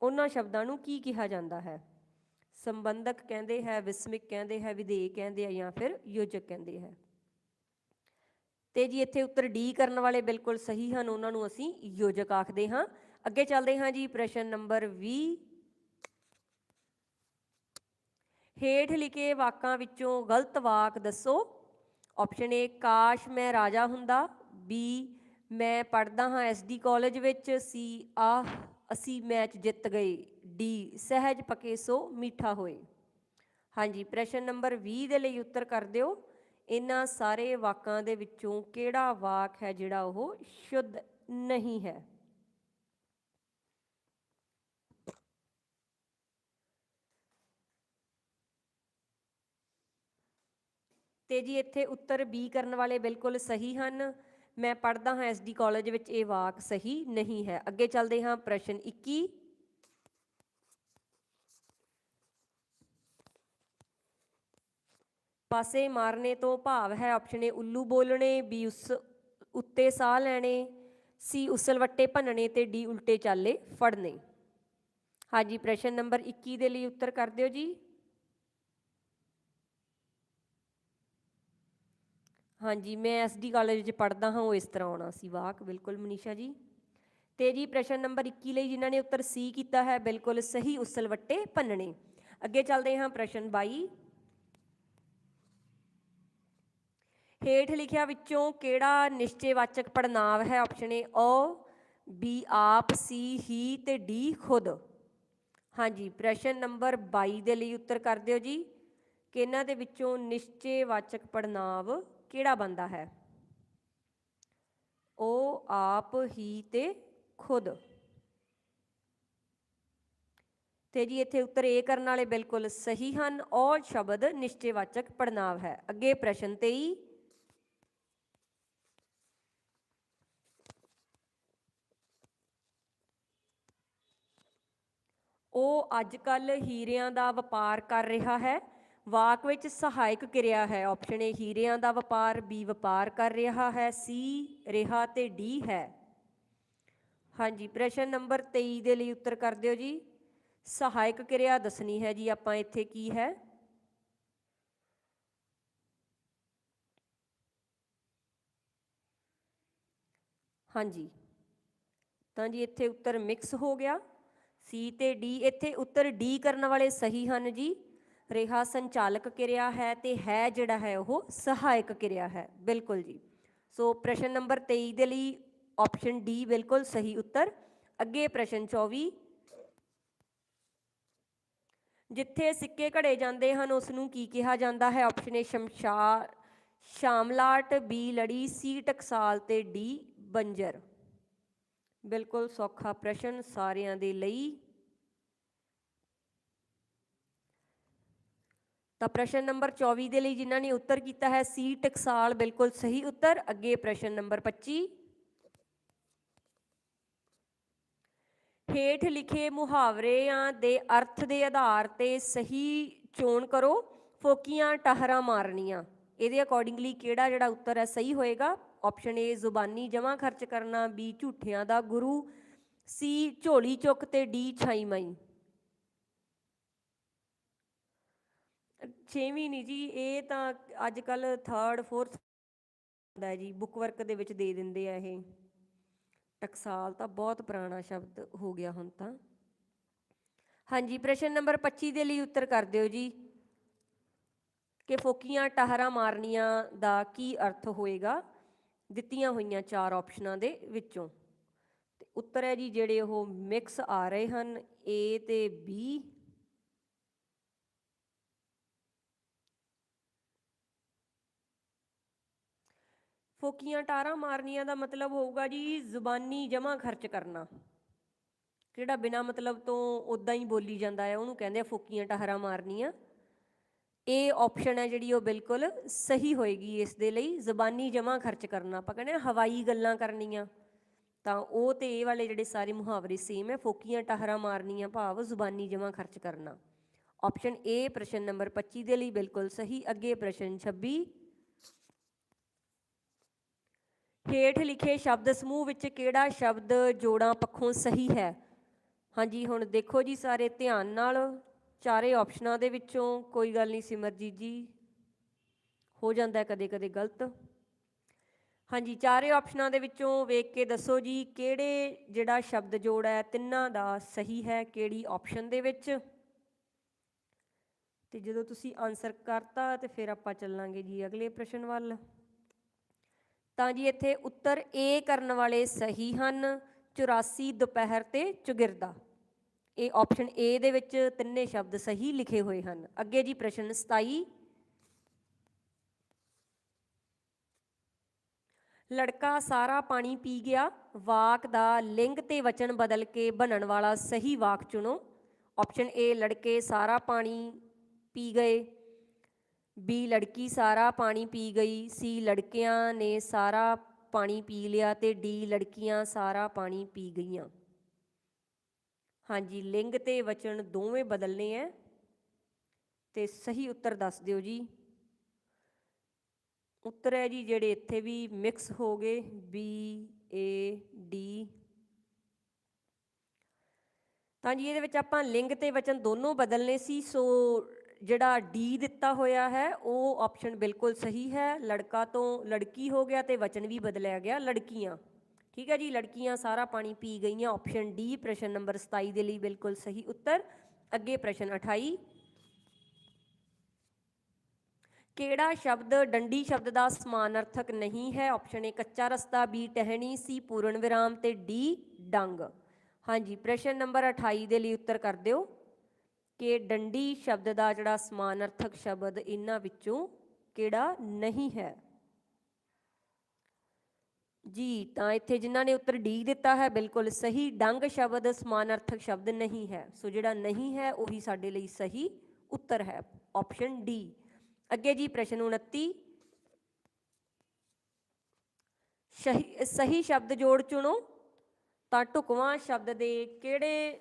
ਉਹਨਾਂ ਸ਼ਬਦਾਂ ਨੂੰ ਕੀ ਕਿਹਾ ਜਾਂਦਾ ਹੈ? ਸੰਬੰਧਕ ਕਹਿੰਦੇ ਹੈ, ਵਿਸਮਿਕ ਕਹਿੰਦੇ ਹੈ ਵਿਧੇਯ ਕਹਿੰਦੇ ਆ ਜਾਂ ਫਿਰ ਯੋਜਕ ਕਹਿੰਦੇ ਹੈ। ਤੇ ਜੀ ਇੱਥੇ ਉੱਤਰ ਡੀ ਕਰਨ ਵਾਲੇ ਬਿਲਕੁਲ ਸਹੀ ਹਨ, ਉਹਨਾਂ ਨੂੰ ਅਸੀਂ ਯੋਜਕ ਆਖਦੇ ਹਾਂ। ਅੱਗੇ ਚੱਲਦੇ ਹਾਂ ਜੀ ਪ੍ਰਸ਼ਨ ਨੰਬਰ 20 ਹੇਠ ਲਿਖੇ ਵਾਕਾਂ ਵਿੱਚੋਂ ਗਲਤ ਵਾਕ ਦੱਸੋ। ਆਪਸ਼ਨ ਏ ਕਾਸ਼ ਮੈਂ ਰਾਜਾ ਹੁੰਦਾ। ਬੀ ਮੈਂ ਪੜਦਾ ਹਾਂ ਐਸਡੀ ਕਾਲਜ ਵਿੱਚ। ਸੀ ਆਹ, ਅਸੀਂ ਮੈਚ ਜਿੱਤ ਗਏ। ਡੀ ਸਹਿਜ ਪਕੇ ਸੋ ਮਿੱਠਾ ਹੋਏ। ਹਾਂਜੀ, ਪ੍ਰਸ਼ਨ ਨੰਬਰ 20 ਦੇ ਲਈ ਉੱਤਰ ਕਰ ਦਿਓ। ਇਹਨਾਂ ਸਾਰੇ ਵਾਕਾਂ ਦੇ ਵਿੱਚੋਂ ਕਿਹੜਾ ਵਾਕ ਹੈ ਜਿਹੜਾ ਉਹ ਸ਼ੁੱਧ ਨਹੀਂ ਹੈ? ਤੇ ਜੀ ਇੱਥੇ ਉੱਤਰ ਬੀ ਕਰਨ ਵਾਲੇ ਬਿਲਕੁਲ ਸਹੀ ਹਨ। ਮੈਂ ਪੜਦਾ ਹਾਂ ਐਸਡੀ ਕਾਲਜ ਵਿੱਚ ਇਹ ਵਾਕ ਸਹੀ ਨਹੀਂ ਹੈ। ਅੱਗੇ ਚੱਲਦੇ ਹਾਂ ਪ੍ਰਸ਼ਨ 21 ਪਾਸੇ ਮਾਰਨੇ ਤੋਂ ਭਾਵ ਹੈ ਆਪਸ਼ਨ ਏ ਉੱਲੂ ਬੋਲਣੇ ਬੀ ਉਸ ਉੱਤੇ ਸਾਹ ਲੈਣੇ ਸੀ ਉਸਲਵੱਟੇ ਭੰਨਣੇ ਤੇ ਡੀ ਉਲਟੇ ਚਾਲੇ ਫੜਨੇ। ਹਾਂਜੀ, ਪ੍ਰਸ਼ਨ ਨੰਬਰ 21 ਦੇ ਲਈ ਉੱਤਰ ਕਰ ਦਿਓ ਜੀ। ਹਾਂਜੀ, ਮੈਂ ਐਸਡੀ ਕਾਲਜ 'ਚ ਪੜ੍ਹਦਾ ਹਾਂ, ਉਹ ਇਸ ਤਰ੍ਹਾਂ ਆਉਣਾ ਸੀ ਵਾਕ। ਬਿਲਕੁਲ, ਮਨੀਸ਼ਾ ਜੀ। ਤੇ ਜੀ, ਪ੍ਰਸ਼ਨ ਨੰਬਰ 21 ਲਈ ਜਿਨ੍ਹਾਂ ਨੇ ਉੱਤਰ ਸੀ ਕੀਤਾ ਹੈ, ਬਿਲਕੁਲ ਸਹੀ ਉਸਲਵੱਟੇ ਭੰਨਣੇ। ਅੱਗੇ ਚੱਲਦੇ ਹਾਂ ਪ੍ਰਸ਼ਨ 22 ਹੇਠ ਲਿਖਿਆ ਵਿੱਚੋਂ ਕਿਹੜਾ ਨਿਸ਼ਚੈਵਾਚਕ ਪੜਨਾਵ ਹੈ? ਆਪਸ਼ਨ ਏ ਓ ਬੀ, ਆਪ, ਸੀ, ਹੀ ਤੇ ਡੀ, ਖੁਦ। ਹਾਂਜੀ, ਪ੍ਰਸ਼ਨ ਨੰਬਰ 22 ਦੇ ਲਈ ਉੱਤਰ ਕਰ ਦਿਓ ਜੀ। ਕਿ ਇਹਨਾਂ ਦੇ ਵਿੱਚੋਂ ਨਿਸ਼ਚੈਵਾਚਕ ਪੜਨਾਵ ਕਿਹੜਾ ਬੰਦਾ ਹੈ? ਉਹ ਆਪ ਹੀ ਤੇ ਖੁਦ। ਤੇ ਜੀ ਇੱਥੇ ਉੱਤਰ ਏ ਕਰਨ ਵਾਲੇ ਬਿਲਕੁਲ ਸਹੀ ਹਨ। ਔਰ ਸ਼ਬਦ ਨਿਸ਼ਚੈਵਾਚਕ ਪੜਨਾਵ ਹੈ। ਅੱਗੇ ਪ੍ਰਸ਼ਨ 23 ਉਹ ਅੱਜ ਕੱਲ ਹੀਰਿਆਂ ਦਾ ਵਪਾਰ ਕਰ ਰਿਹਾ ਹੈ। ਵਾਕ ਵਿੱਚ ਸਹਾਇਕ ਕਿਰਿਆ ਹੈ। ਆਪਸ਼ਨ ਏ ਹੀਰਿਆਂ ਦਾ ਵਪਾਰ ਬੀ ਵਪਾਰ ਕਰ ਰਿਹਾ ਹੈ ਸੀ ਰਿਹਾ ਤੇ ਡੀ ਹੈ। ਹਾਂਜੀ, ਪ੍ਰਸ਼ਨ ਨੰਬਰ 23 ਦੇ ਲਈ ਉੱਤਰ ਕਰ ਦਿਓ ਜੀ। ਸਹਾਇਕ ਕਿਰਿਆ ਦੱਸਣੀ ਹੈ ਜੀ ਆਪਾਂ ਇੱਥੇ ਕੀ ਹੈ। ਹਾਂਜੀ, ਤਾਂ ਜੀ ਇੱਥੇ ਉੱਤਰ ਮਿਕਸ ਹੋ ਗਿਆ। ਸੀ ਤੇ ਡੀ ਇੱਥੇ ਉੱਤਰ ਡੀ ਕਰਨ ਵਾਲੇ ਸਹੀ ਹਨ ਜੀ। ਰਿਹਾ ਸੰਚਾਲਕ ਕਿਰਿਆ ਹੈ ਤੇ ਹੈ ਜਿਹੜਾ ਹੈ ਉਹ ਸਹਾਇਕ ਕਿਰਿਆ ਹੈ। ਬਿਲਕੁਲ ਜੀ। ਸੋ ਪ੍ਰਸ਼ਨ ਨੰਬਰ 23 ਦੇ ਲਈ ਆਪਸ਼ਨ ਡੀ ਬਿਲਕੁਲ ਸਹੀ ਉੱਤਰ। ਅੱਗੇ ਪ੍ਰਸ਼ਨ 24 ਜਿੱਥੇ ਸਿੱਕੇ ਘੜੇ ਜਾਂਦੇ ਹਨ ਉਸ ਨੂੰ ਕੀ ਕਿਹਾ ਜਾਂਦਾ ਹੈ? ਆਪਸ਼ਨ ਏ ਸ਼ਮਸ਼ਾਰ ਸ਼ਾਮਲਾਟ, ਬੀ ਲੜੀ, ਸੀ ਟਕਸਾਲ ਤੇ ਡੀ ਬੰਜਰ। ਬਿਲਕੁਲ ਸੌਖਾ ਪ੍ਰਸ਼ਨ ਸਾਰਿਆਂ ਦੇ ਲਈ। ਤਾਂ ਪ੍ਰਸ਼ਨ ਨੰਬਰ 24 ਦੇ ਲਈ ਜਿਨ੍ਹਾਂ ਨੇ ਉੱਤਰ ਕੀਤਾ ਹੈ ਸੀ ਟਕਸਾਲ ਬਿਲਕੁਲ ਸਹੀ ਉੱਤਰ, ਅੱਗੇ ਪ੍ਰਸ਼ਨ ਨੰਬਰ 25 ਹੇਠ ਲਿਖੇ ਮੁਹਾਵਰਿਆਂ ਦੇ ਅਰਥ ਦੇ ਆਧਾਰ ਤੇ ਸਹੀ ਚੋਣ ਕਰੋ, ਫੋਕੀਆਂ ਟਹਰਾ ਮਾਰਨੀਆਂ। ਇਹਦੇ ਅਕੋਰਡਿੰਗਲੀ ਕਿਹੜਾ ਜਿਹੜਾ ਉੱਤਰ ਹੈ, ਸਹੀ ਹੋਏਗਾ? ਆਪਸ਼ਨ ਏ ਜ਼ੁਬਾਨੀ ਜਮਾ ਖਰਚ ਕਰਨਾ ਬੀ ਝੂਠਿਆਂ ਦਾ ਗੁਰੂ ਸੀ ਝੋਲੀ ਚੁੱਕ ਤੇ ਡੀ ਛਾਈ ਮਾਈ। ਛੇਵੀਂ ਨਹੀਂ ਜੀ, ਇਹ ਤਾਂ ਅੱਜ ਕੱਲ 3rd 4th ਹੁੰਦਾ ਜੀ ਬੁੱਕ ਵਰਕ ਦੇ ਵਿੱਚ ਦੇ ਦਿੰਦੇ ਆ ਇਹ। ਟਕਸਾਲ ਤਾਂ ਬਹੁਤ ਪੁਰਾਣਾ ਸ਼ਬਦ ਹੋ ਗਿਆ ਹੁਣ ਤਾਂ। ਹਾਂਜੀ, ਪ੍ਰਸ਼ਨ ਨੰਬਰ 25 ਦੇ ਲਈ ਉੱਤਰ ਕਰ ਦਿਓ ਜੀ। ਕਿ ਫੋਕੀਆਂ ਟਹਰਾ ਮਾਰਨੀਆਂ ਦਾ ਕੀ ਅਰਥ ਹੋਏਗਾ? ਦਿੱਤੀਆਂ ਹੋਈਆਂ ਚਾਰ ਆਪਸ਼ਨਾਂ ਦੇ ਵਿੱਚੋਂ। ਤੇ ਉੱਤਰ ਹੈ ਜੀ, ਜਿਹੜੇ ਉਹ ਮਿਕਸ ਆ ਰਹੇ ਹਨ, A ਤੇ B ਫੋਕੀਆਂ ਟਾਰਾਂ ਮਾਰਨੀਆਂ ਦਾ ਮਤਲਬ ਹੋਊਗਾ ਜੀ ਜ਼ੁਬਾਨੀ ਜਮਾ ਖਰਚ ਕਰਨਾ। ਕਿਹੜਾ ਬਿਨਾ ਮਤਲਬ ਤੋਂ ਉਦਾਂ ਹੀ ਬੋਲੀ ਜਾਂਦਾ ਹੈ, ਉਹਨੂੰ ਕਹਿੰਦੇ ਆ ਫੋਕੀਆਂ ਟਾਰਾਂ ਮਾਰਨੀਆਂ। ਇਹ ਆਪਸ਼ਨ ਹੈ ਜਿਹੜੀ ਉਹ ਬਿਲਕੁਲ ਸਹੀ ਹੋਏਗੀ ਇਸ ਦੇ ਲਈ, ਜ਼ੁਬਾਨੀ ਜਮਾ ਖਰਚ ਕਰਨਾ। ਆਪਾਂ ਕਹਿੰਦੇ ਹਵਾਈ ਗੱਲਾਂ ਕਰਨੀਆਂ, ਤਾਂ ਉਹ ਤੇ ਇਹ ਵਾਲੇ ਜਿਹੜੇ ਸਾਰੇ ਮੁਹਾਵਰੇ ਸੇਮ ਹੈ, ਫੋਕੀਆਂ ਟਾਹਰਾਂ ਮਾਰਨੀਆਂ ਭਾਵ ਜ਼ੁਬਾਨੀ ਜਮਾ ਖਰਚ ਕਰਨਾ। ਆਪਸ਼ਨ ਏ ਪ੍ਰਸ਼ਨ ਨੰਬਰ 25 ਦੇ ਲਈ ਬਿਲਕੁਲ ਸਹੀ, ਅੱਗੇ ਪ੍ਰਸ਼ਨ 26 ਹੇਠ ਲਿਖੇ ਸ਼ਬਦ ਸਮੂਹ ਵਿੱਚ ਕਿਹੜਾ ਸ਼ਬਦ ਜੋੜਾਂ ਪੱਖੋਂ ਸਹੀ ਹੈ? ਹਾਂਜੀ, ਹੁਣ ਦੇਖੋ ਜੀ ਸਾਰੇ ਧਿਆਨ ਨਾਲ, ਚਾਰੇ ਆਪਸ਼ਨਾਂ ਦੇ ਵਿੱਚੋਂ, ਕੋਈ ਗੱਲ ਨਹੀਂ ਸਿਮਰਜੀਤ ਜੀ, ਹੋ ਜਾਂਦਾ ਕਦੇ ਕਦੇ ਗਲਤ। ਹਾਂਜੀ, ਚਾਰੇ ਆਪਸ਼ਨਾਂ ਦੇ ਵਿੱਚੋਂ ਵੇਖ ਕੇ ਦੱਸੋ ਜੀ, ਕਿਹੜੇ ਜਿਹੜਾ ਸ਼ਬਦ ਜੋੜ ਹੈ, ਤਿੰਨਾਂ ਦਾ ਸਹੀ ਹੈ, ਕਿਹੜੀ ਆਪਸ਼ਨ ਦੇ ਵਿੱਚ? ਤੇ ਜਦੋਂ ਤੁਸੀਂ ਆਨਸਰ ਕਰਤਾ ਤੇ ਫਿਰ ਆਪਾਂ ਚੱਲਾਂਗੇ ਜੀ ਅਗਲੇ ਪ੍ਰਸ਼ਨ ਵੱਲ। ਤਾਂ ਜੀ ਇੱਥੇ ਉੱਤਰ ਏ ਕਰਨ ਵਾਲੇ ਸਹੀ ਹਨ 84 ਦੁਪਹਿਰ ਤੇ ਚੁਗਿਰਦਾ। ਇਹ ਆਪਸ਼ਨ ਏ ਦੇ ਵਿੱਚ ਤਿੰਨੇ ਸ਼ਬਦ ਸਹੀ ਲਿਖੇ ਹੋਏ ਹਨ। ਅੱਗੇ ਜੀ ਪ੍ਰਸ਼ਨ 27 ਲੜਕਾ ਸਾਰਾ ਪਾਣੀ ਪੀ ਗਿਆ, ਵਾਕ ਦਾ ਲਿੰਗ ਤੇ ਵਚਨ ਬਦਲ ਕੇ ਬਣਨ ਵਾਲਾ ਸਹੀ ਵਾਕ ਚੁਣੋ। ਆਪਸ਼ਨ ਏ ਲੜਕੇ ਸਾਰਾ ਪਾਣੀ ਪੀ ਗਏ। ਬੀ ਲੜਕੀ ਸਾਰਾ ਪਾਣੀ ਪੀ ਗਈ ਸੀ, ਲੜਕਿਆਂ ਨੇ ਸਾਰਾ ਪਾਣੀ ਪੀ ਲਿਆ ਤੇ ਡੀ ਲੜਕੀਆਂ ਸਾਰਾ ਪਾਣੀ ਪੀ ਗਈਆਂ। ਹਾਂਜੀ, ਲਿੰਗ ਤੇ ਵਚਨ ਦੋਵੇਂ ਬਦਲਨੇ ਐ। ਤੇ ਸਹੀ ਉੱਤਰ ਦੱਸ ਦਿਓ ਜੀ। ਉੱਤਰ ਹੈ ਜੀ ਜਿਹੜੇ ਇੱਥੇ ਵੀ ਮਿਕਸ ਹੋ ਗਏ ਬੀ ਏ ਡੀ ਤਾਂ ਜੀ ਇਹਦੇ ਵਿੱਚ ਆਪਾਂ ਲਿੰਗ ਤੇ ਵਚਨ ਦੋਨੋਂ ਬਦਲਨੇ ਸੀ, ਸੋ ਜਿਹੜਾ ਡੀ ਦਿੱਤਾ ਹੋਇਆ ਹੈ, ਉਹ ਆਪਸ਼ਨ ਬਿਲਕੁਲ ਸਹੀ ਹੈ। ਲੜਕਾ ਤੋਂ ਲੜਕੀ ਹੋ ਗਿਆ ਤੇ ਵਚਨ ਵੀ ਬਦਲਿਆ ਗਿਆ, ਲੜਕੀਆਂ। ਠੀਕ ਹੈ ਜੀ, ਲੜਕੀਆਂ ਸਾਰਾ ਪਾਣੀ ਪੀ ਗਈਆਂ। ਆਪਸ਼ਨ ਡੀ ਪ੍ਰਸ਼ਨ ਨੰਬਰ 27 ਦੇ ਲਈ ਬਿਲਕੁਲ ਸਹੀ ਉੱਤਰ। ਅੱਗੇ ਪ੍ਰਸ਼ਨ 28 ਕਿਹੜਾ ਸ਼ਬਦ ਡੰਡੀ ਸ਼ਬਦ ਦਾ ਸਮਾਨਾਰਥਕ ਨਹੀਂ ਹੈ? ਆਪਸ਼ਨ ਏ ਕੱਚਾ ਰਸਤਾ ਬੀ ਟਹਿਣੀ ਸੀ ਪੂਰਨ ਵਿਰਾਮ ਤੇ ਡੀ ਡੰਗ। ਹਾਂਜੀ, ਪ੍ਰਸ਼ਨ ਨੰਬਰ 28 ਦੇ ਲਈ ਉੱਤਰ ਕਰ ਦਿਓ। ਕਿ ਡੰਡੀ ਸ਼ਬਦ ਦਾ ਜਿਹੜਾ ਸਮਾਨਾਰਥਕ ਸ਼ਬਦ ਇਹਨਾਂ ਵਿੱਚੋਂ ਕਿਹੜਾ ਨਹੀਂ ਹੈ? ਜੀ, ਤਾਂ ਇੱਥੇ ਜਿਨ੍ਹਾਂ ਨੇ ਉੱਤਰ ਡੀ ਦਿੱਤਾ ਹੈ, ਬਿਲਕੁਲ ਸਹੀ। ਡੰਗ ਸ਼ਬਦ ਸਮਾਨਾਰਥਕ ਸ਼ਬਦ ਨਹੀਂ ਹੈ। ਸੋ ਜਿਹੜਾ ਨਹੀਂ ਹੈ, ਉਹੀ ਸਾਡੇ ਲਈ ਸਹੀ ਉੱਤਰ ਹੈ। Option D. ਅੱਗੇ ਜੀ ਪ੍ਰਸ਼ਨ 29 ਸਹੀ ਸਹੀ ਸ਼ਬਦ ਜੋੜ ਚੁਣੋ। ਤਾਂ ਢੁਕਵਾਂ ਸ਼ਬਦ ਦੇ ਕਿਹੜੇ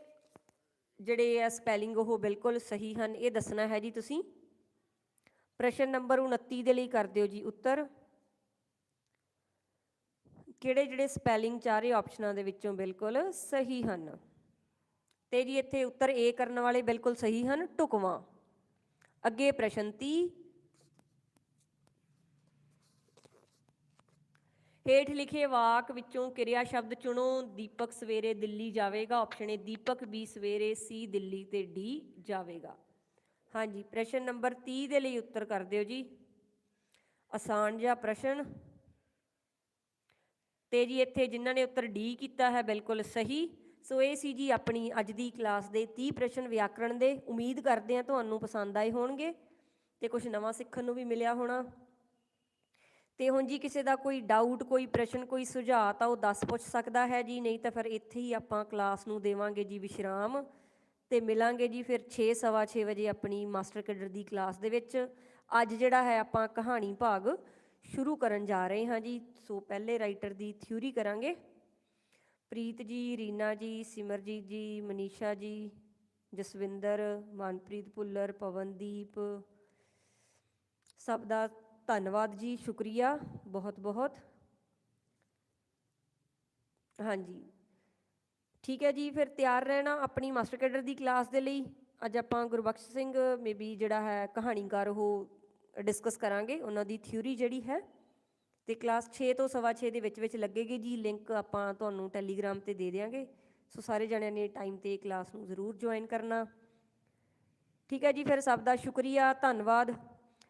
ਜਿਹੜੇ ਆ ਸਪੈਲਿੰਗ ਉਹ ਬਿਲਕੁਲ ਸਹੀ ਹਨ, ਇਹ ਦੱਸਣਾ ਹੈ ਜੀ ਤੁਸੀਂ। ਪ੍ਰਸ਼ਨ ਨੰਬਰ 29 ਦੇ ਲਈ ਕਰ ਦਿਓ ਜੀ ਉੱਤਰ। ਕਿਹੜੇ ਜਿਹੜੇ ਸਪੈਲਿੰਗ ਚਾਰੇ ਆਪਸ਼ਨਾਂ ਦੇ ਵਿੱਚੋਂ ਬਿਲਕੁਲ ਸਹੀ ਹਨ? ਤੇ ਜੀ ਇੱਥੇ ਉੱਤਰ A ਕਰਨ ਵਾਲੇ ਬਿਲਕੁਲ ਸਹੀ ਹਨ, ਢੁਕਵਾਂ। ਅੱਗੇ ਪ੍ਰਸ਼ਨ 30 ਹੇਠ ਲਿਖੇ ਵਾਕ ਵਿੱਚੋਂ ਕਿਰਿਆ ਸ਼ਬਦ ਚੁਣੋ, ਦੀਪਕ ਸਵੇਰੇ ਦਿੱਲੀ ਜਾਵੇਗਾ ਆਪਸ਼ਨ ਏ ਦੀਪਕ ਵੀ ਸਵੇਰੇ ਸੀ ਦਿੱਲੀ ਤੇ ਡੀ ਜਾਵੇਗਾ। ਹਾਂਜੀ, ਪ੍ਰਸ਼ਨ ਨੰਬਰ 30 ਦੇ ਲਈ ਉੱਤਰ ਕਰ ਦਿਓ ਜੀ। ਆਸਾਨ ਜਿਹਾ ਪ੍ਰਸ਼ਨ। ਤੇ ਜੀ ਇੱਥੇ ਜਿਨ੍ਹਾਂ ਨੇ ਉੱਤਰ ਡੀ ਕੀਤਾ ਹੈ, ਬਿਲਕੁਲ ਸਹੀ। ਸੋ ਇਹ ਸੀ ਜੀ ਆਪਣੀ ਅੱਜ ਦੀ ਕਲਾਸ ਦੇ 30 ਪ੍ਰਸ਼ਨ ਵਿਆਕਰਣ ਦੇ। ਉਮੀਦ ਕਰਦੇ ਹਾਂ ਤੁਹਾਨੂੰ ਪਸੰਦ ਆਏ ਹੋਣਗੇ ਤੇ ਕੁਝ ਨਵਾਂ ਸਿੱਖਣ ਨੂੰ ਵੀ ਮਿਲਿਆ ਹੋਣਾ। ਤੇ ਹੁਣ ਜੀ ਕਿਸੇ ਦਾ ਕੋਈ ਡਾਊਟ ਕੋਈ ਪ੍ਰਸ਼ਨ, ਕੋਈ ਸੁਝਾਅ ਤਾਂ ਉਹ ਦੱਸ ਪੁੱਛ ਸਕਦਾ ਹੈ ਜੀ, ਨਹੀਂ ਤਾਂ ਫਿਰ ਇੱਥੇ ਹੀ ਆਪਾਂ ਕਲਾਸ ਨੂੰ ਦੇਵਾਂਗੇ ਜੀ ਵਿਸ਼ਰਾਮ ਤੇ ਮਿਲਾਂਗੇ ਜੀ ਫਿਰ 6 ਸਵਾ 6 ਵਜੇ ਆਪਣੀ ਮਾਸਟਰ ਕੈਡਰ ਦੀ ਕਲਾਸ ਦੇ ਵਿੱਚ। ਅੱਜ ਜਿਹੜਾ ਹੈ ਆਪਾਂ ਕਹਾਣੀ ਭਾਗ ਸ਼ੁਰੂ ਕਰਨ ਜਾ ਰਹੇ ਹਾਂ ਜੀ। ਸੋ ਪਹਿਲੇ ਰਾਈਟਰ ਦੀ ਥਿਊਰੀ ਕਰਾਂਗੇ। ਪ੍ਰੀਤ ਜੀ, ਰੀਨਾ ਜੀ, ਸਿਮਰਜੀਤ ਜੀ, ਮਨੀਸ਼ਾ ਜੀ, ਜਸਵਿੰਦਰ, ਮਨਪ੍ਰੀਤ ਭੁੱਲਰ, ਪਵਨਦੀਪ, ਸਭ ਦਾ ਧੰਨਵਾਦ ਜੀ, ਸ਼ੁਕਰੀਆ ਬਹੁਤ ਬਹੁਤ ਹਾਂਜੀ। ਠੀਕ ਹੈ ਜੀ, ਫਿਰ ਤਿਆਰ ਰਹਿਣਾ ਆਪਣੀ ਮਾਸਟਰ ਕੈਡਰ ਦੀ ਕਲਾਸ ਦੇ ਲਈ। ਅੱਜ ਆਪਾਂ ਗੁਰਬਖਸ਼ ਸਿੰਘ ਮੇਬੀ ਜਿਹੜਾ ਹੈ ਕਹਾਣੀਕਾਰ, ਉਹ ਡਿਸਕਸ ਕਰਾਂਗੇ। ਉਹਨਾਂ ਦੀ ਥਿਊਰੀ ਜਿਹੜੀ ਹੈ ਤੇ ਕਲਾਸ 6 ਤੋਂ ਸਵਾ 6 ਦੇ ਵਿੱਚ ਵਿੱਚ ਲੱਗੇਗੀ ਜੀ। ਲਿੰਕ ਆਪਾਂ ਤੁਹਾਨੂੰ ਟੈਲੀਗ੍ਰਾਮ ਤੇ ਦੇ ਦੇਵਾਂਗੇ ਸੋ ਸਾਰੇ ਜਣਿਆਂ ਨੇ ਟਾਈਮ ਤੇ ਕਲਾਸ ਨੂੰ ਜ਼ਰੂਰ ਜੁਆਇਨ ਕਰਨਾ। ਠੀਕ ਹੈ ਜੀ, ਫਿਰ ਸਭ ਦਾ ਸ਼ੁਕਰੀਆ, ਧੰਨਵਾਦ।